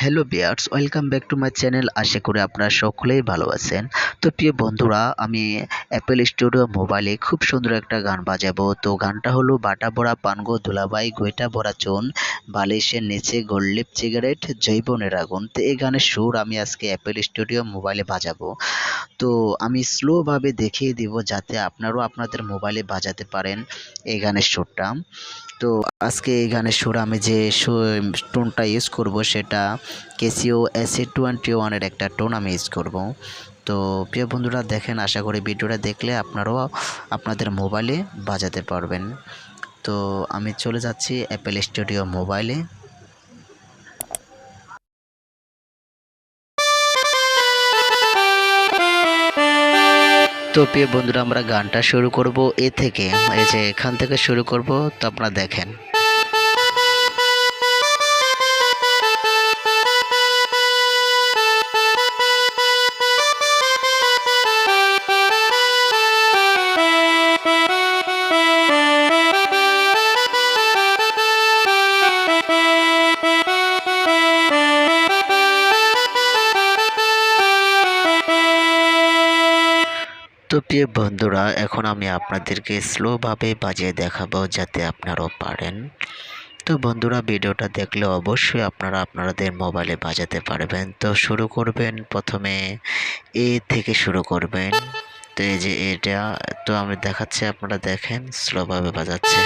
Hello dears welcome back to my channel আশা করি আপনারা সকলেই ভালো আছেন। তো প্রিয় বন্ধুরা, আমি অ্যাপেল স্টুডিও মোবাইলে খুব সুন্দর একটা গান বাজাবো। তো গানটা হলো বাটা বড়া পানগো ধুলাবাই গইটা ভরা চুন বালিশের নিচে গোল্লিপ সিগারেট জৈবনের আগুন। তো এই গানের সুর আমি আজকে অ্যাপেল স্টুডিও মোবাইলে বাজাবো। তো আমি স্লোভাবে দেখিয়ে দিব যাতে আপনারাও আপনাদের মোবাইলে বাজাতে পারেন এই গানের সুরটা। তো আজকে এই গানের সুর আমি যে টোনটা ইউজ করব সেটা কেসিও এসি টোয়েন্টি ওয়ানের একটা টোন আমি ইউজ করব। তো প্রিয় বন্ধুরা দেখেন, আশা করি ভিডিওটা দেখলে আপনারাও আপনাদের মোবাইলে বাজাতে পারবেন। তো আমি চলে যাচ্ছি অ্যাপেল স্টুডিও মোবাইলে। তো প্রিয় বন্ধুরা, আমরা গানটা শুরু করব এ থেকে। এই যে এখান থেকে শুরু করব, তো আপনারা দেখেন। তো প্রিয় বন্ধুরা, এখন আমি আপনাদেরকে স্লোভাবে বাজিয়ে দেখাবো যাতে আপনারাও পারেন। তো বন্ধুরা, ভিডিওটা দেখলে অবশ্যই আপনারা আপনাদের মোবাইলে বাজাতে পারবেন। তো শুরু করবেন প্রথমে এ থেকে শুরু করবেন। তো এই যে এটা, তো আমি দেখাচ্ছি, আপনারা দেখেন, স্লোভাবে বাজাচ্ছে।